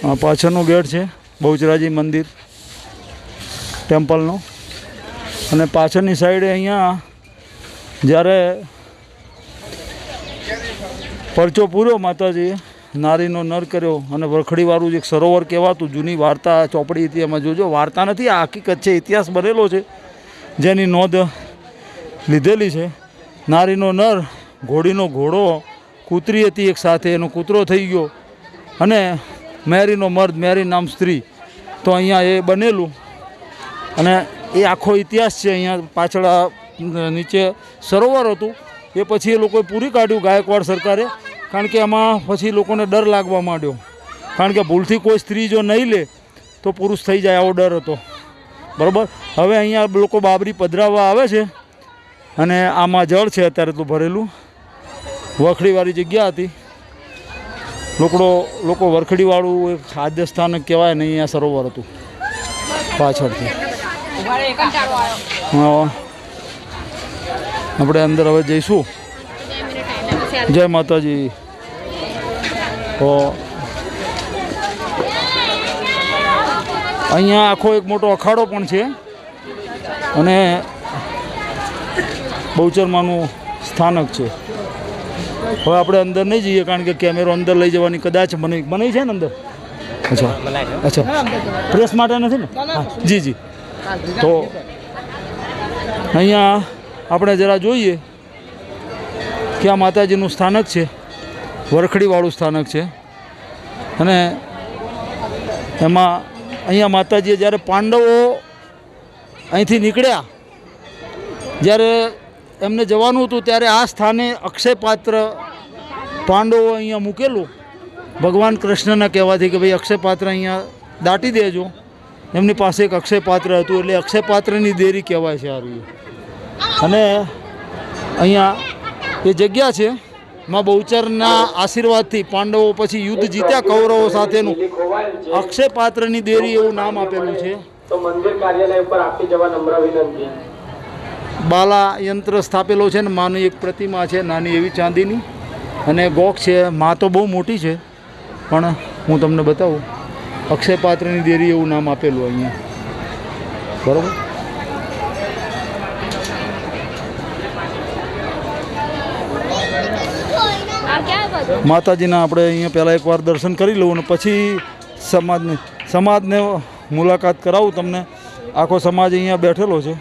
પાછળનો ગેટ છે, બહુચરાજી મંદિર, ટેમ્પલનો. અને પાછળની સાઈડે અહીંયા જ્યારે પરચો પૂર્યો માતાજીએ નારીનો નર કર્યો અને વરખડીવાળું એક સરોવર કહેવાતું, જૂની વાર્તા ચોપડી હતી, એમાં જોજો, વાર્તા નથી, આ હકીકત છે, ઇતિહાસ બનેલો છે, જેની નોંધ લીધેલી છે. નારીનો નર ઘોડીનો ઘોડો કૂતરી હતી એક સાથે, એનો કૂતરો થઈ ગયો. અને મેરીનો મર્દ, મેરી નામ સ્ત્રી. તો અહીંયા એ બનેલું. અને એ આખો ઇતિહાસ છે અહીંયા પાછળ નીચે સરોવર હતું. એ પછી એ લોકોએ પૂરી કાઢ્યું ગાયકવાડ સરકારે, કારણ કે એમાં પછી લોકોને ડર લાગવા માંડ્યો. કારણ કે ભૂલથી કોઈ સ્ત્રી જો નહીં લે, તો પુરુષ થઈ જાય આવો ડર હતો. બરાબર? હવે અહીંયા લોકો બાબરી પધરાવવા આવે છે. અને આમાં જળ છે અત્યારે તો ભરેલું. વખડીવાળી જગ્યા હતી. લોકડો, લોકો વરખડીવાળું એક ખાદ્ય સ્થાનક કહેવાય ને અહીંયા સરોવર હતું. પાછળથી. આપણે અંદર હવે જઈશું. જય માતાજી. તો અહીંયા આખો એક મોટો અખાડો પણ છે. અને બહુચરમાનું સ્થાનક છે. હવે આપણે અંદર નહીં જઈએ, કારણ કે કેમેરો અંદર લઈ જવાની કદાચ મને મને છે ને અંદર? અચ્છા. અચ્છા. પ્રેસ માટે નથી ને? હા. જી જી. તો અહીંયા આપણે જરા જોઈએ કે આ માતાજીનું સ્થાનક છે, વરખડીવાળું સ્થાનક છે. અને એમાં અહીંયા માતાજીએ જ્યારે પાંડવો અહીંથી નીકળ્યા, જ્યારે એમને જવાનું હતું ત્યારે આ સ્થાને અક્ષયપાત્ર પાંડવો અહીંયા મૂકેલું. ભગવાન કૃષ્ણના કહેવાથી કે ભાઈ અક્ષયપાત્ર અહીંયા દાટી દેજો. એમની પાસે એક અક્ષયપાત્ર હતું એટલે અક્ષયપાત્રની દેરી કહેવાય છે આ અને અહીંયા એ જગ્યા છે. માં બહુચરના આશીર્વાદથી પાંડવો પછી યુદ્ધ જીત્યા કૌરવો સાથેનું. અક્ષયપાત્રની દેરી એવું નામ આપેલું છે. તો મંદિર કાર્યાલય ઉપર આપી જવા નમ્ર વિનંતી. બાલા યંત્ર સ્થાપેલો છે ને માની એક પ્રતિમા છે નાની એવી ચાંદીની. અને ગોખ છે મા તો બહુ મોટી છે પણ હું તમને બતાવું અક્ષય પાત્રની દેરી એવું નામ આપેલું અહીંયા. બરાબર? માતાજીના આપણે અહીંયા પહેલાં એકવાર દર્શન કરી લઉં અને પછી સમાજને સમાજને મુલાકાત કરાવું તમને. આખો સમાજ અહીંયા બેઠેલો છે.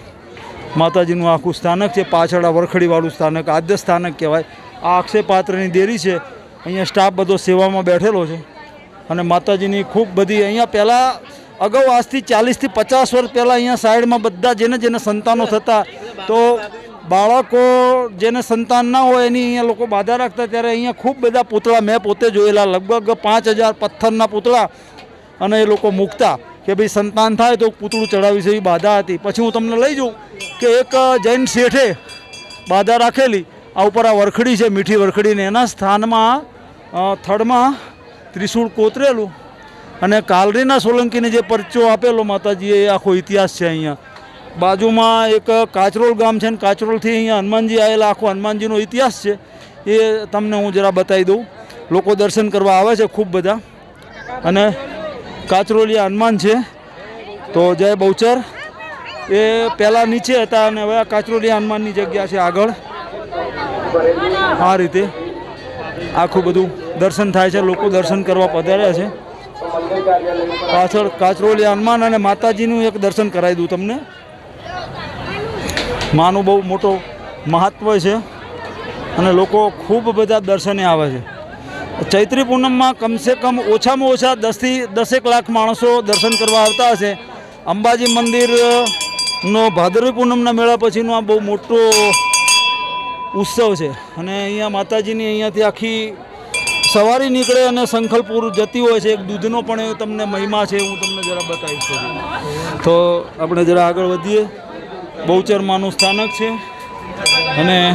માતાજીનું આખું સ્થાનક છે, પાછળ આ વરખડીવાળું સ્થાનક, આદ્ય સ્થાનક કહેવાય. આ આક્ષેપાત્રની દેરી છે, અહીંયા સ્ટાફ બધો સેવામાં બેઠેલો છે. અને માતાજીની ખૂબ બધી અહીંયા પહેલાં અગાઉ આજથી ચાલીસથી પચાસ વર્ષ પહેલાં અહીંયા સાઈડમાં બધા જેને જેને સંતાનો થતા, તો બાળકો જેને સંતાન ના હોય એની અહીંયા લોકો બાધા રાખતા, ત્યારે અહીંયા ખૂબ બધા પૂતળા, મેં પોતે જોયેલા, લગભગ પાંચ હજાર પથ્થરના પૂતળા અને એ લોકો મૂકતા કે ભાઈ સંતાન થાય તો પૂતળું ચડાવી છે એવી બાધા હતી. પછી હું તમને લઈ જાઉં. કે એક જૈન શેઠે બાધા રાખેલી. આ ઉપર આ વરખડી છે, મીઠી વરખડીને એના સ્થાનમાં થડમાં ત્રિશૂળ કોતરેલું અને કાલરીના સોલંકીને જે પરચો આપેલો માતાજીએ આખો ઇતિહાસ છે અહીંયા. બાજુમાં એક કાચરોલ ગામ છે ને કાચરોલથી અહીંયા હનુમાનજી આવેલા, આખો હનુમાનજીનો ઇતિહાસ છે. એ તમને હું જરા બતાવી દઉં. લોકો દર્શન કરવા આવે છે ખૂબ બધા. અને કાચરોલિયા હનુમાન છે. તો જય બહુચર. એ પહેલાં નીચે હતા અને હવે આ કાચરોલિયા હનુમાનની જગ્યા છે આગળ. આ રીતે આખું બધું દર્શન થાય છે, લોકો દર્શન કરવા પધાર્યા છે. મંદિર પાછળ કાચરોલી હનુમાન અને માતાજીનું એક દર્શન કરાવી દઉં તમને. માનું બહુ મોટો મહત્વ છે અને લોકો ખૂબ બધા દર્શને આવે છે. ચૈત્રી પૂનમમાં કમસે કમ ઓછામાં ઓછા દસથી દસેક લાખ માણસો દર્શન કરવા આવતા હશે. અંબાજી મંદિરનો ભાદરવી પૂનમના મેળા પછીનો આ બહુ મોટો ઉત્સવ છે. અને અહીંયા માતાજીની અહીંયાથી આખી સવારી નીકળે અને શંખલપુર જતી હોય છે. એક દૂધનો પણ તમને મહિમા છે, હું તમને જરા બતાવીશ. તો આપણે જરા આગળ વધીએ. બહુચરમાનું સ્થાનક છે. અને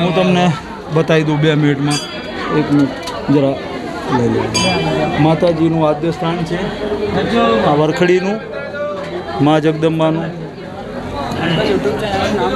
હું તમને બતાવી દઉં બે મિનિટમાં. એક મિનિટ, જરા લઈ લો. માતાજીનું આદ્ય સ્થાન છે. આ વરખડીનું, મા જગદંબાનું. યુટ્યુબ ચેનલનું નામ